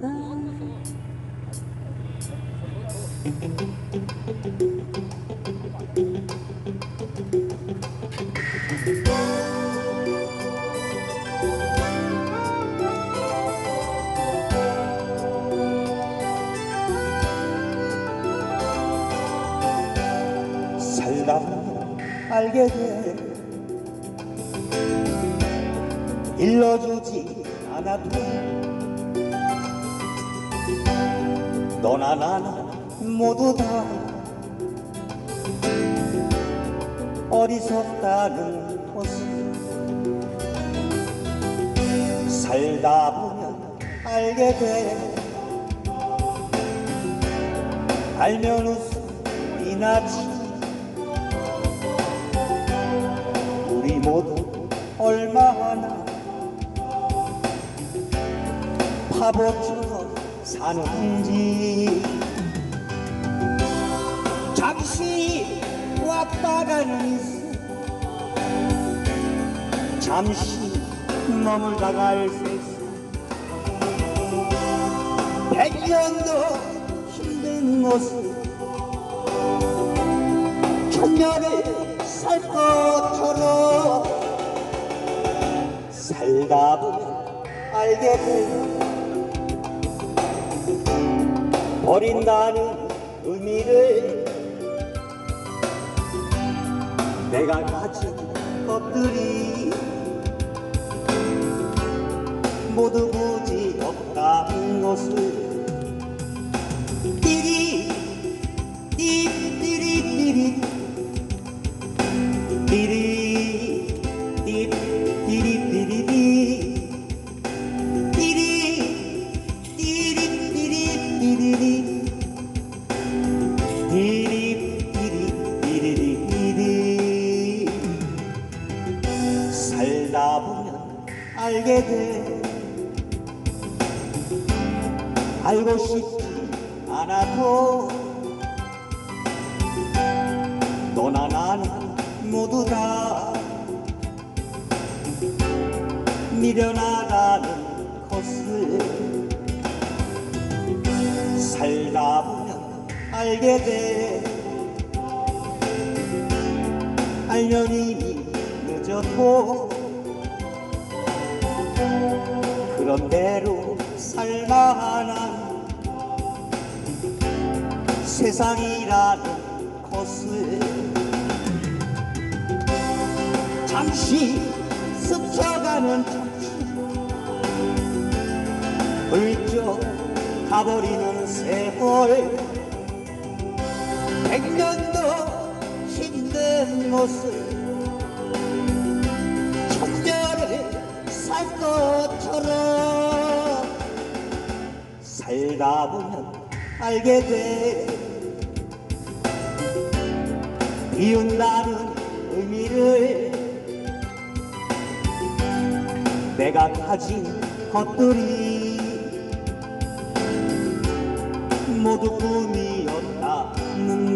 감사합니다. 살다 알게 돼 일러주지 않아도 너나 나나 모두 다 어리석다는 것을 살다 보면 알게 돼. 알면 웃음이 나지. 우리 모두 얼마나 바보처럼 사는지. 잠시 왔다 가는 새 잠시 머물다 갈 새새 백년도 힘든 모습. 천년을 살 것처럼 살다 보면 알게 되는 버린다는 의미를 내가 가진 것들이 모두 무지 없다는 것을 이리 이리 이리 이리 살다 보면 알게 돼. 알고 싶지 않아도 너나 나는 모두 다 미련하다는 것을 살다 보면 알게 돼. 알면 이미 늦었고 그런 대로 살만한 세상이라는 것을 잠시 스쳐가는 잠시 훌쩍 가버리는 세월. 백년도 힘든 모습. 청년을 살 것처럼 살다 보면 알게 돼. 이웃다는 의미를 내가 가진 것들이 모두 꿈이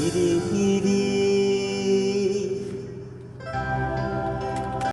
一滴一滴。